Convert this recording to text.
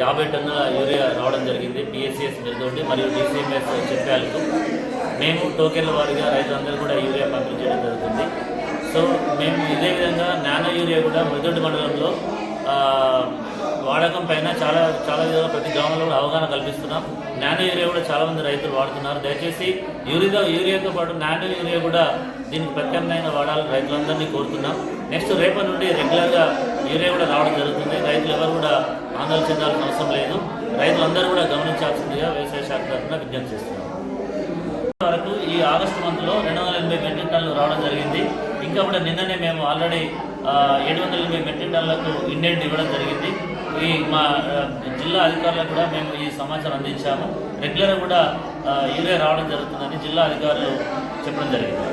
యాభై టన్నుల యూరియా రావడం జరిగింది. పిఎస్సిఎస్ మిరుదొడ్డి మరియు డిసిఎంఎస్ చెప్పాలకు మేము టోకెన్ల వారిగా రైతులందరూ కూడా యూరియా పంపిణీ చేయడం జరుగుతుంది. సో మేము ఇదే విధంగా నానో యూరియా కూడా మిరుదొడ్డి మండలంలో వాడకం పైన చాలా చాలా విధంగా ప్రతి గ్రామంలో కూడా అవగాహన కల్పిస్తున్నాం. నానో యూరియా కూడా చాలామంది రైతులు వాడుతున్నారు. దయచేసి యూరియా యూరియాతో పాటు నానో యూరియా కూడా దీనికి ప్రత్యామ్నాయంగా వాడాలని రైతులందరినీ కోరుతున్నాం. నెక్స్ట్ రేపటి నుండి రెగ్యులర్గా యూరియా కూడా రావడం జరుగుతుంది. రైతులు ఎవరు కూడా ఆందోళన చెందాల్సిన అవసరం లేదు. రైతులందరూ కూడా గమనించాల్సిందిగా వ్యవసాయ శాఖ తరఫున విజ్ఞప్తి చేస్తున్నాం. వరకు ఈ ఆగస్టు మంత్లో రెండు వందల ఎనభై మెట్రిక్ టన్నులు రావడం జరిగింది. ఇంకా కూడా నిన్ననే మేము ఆల్రెడీ ఏడు వందల ఎనభై మెట్రిక్ టన్నులకు ఇండెంట్ ఇవ్వడం జరిగింది. ఈ మా జిల్లా అధికారులకు కూడా మేము ఈ సమాచారం అందించాము. రెగ్యులర్గా కూడా యూరియా రావడం జరుగుతుందని జిల్లా అధికారులు చెప్పడం జరిగింది.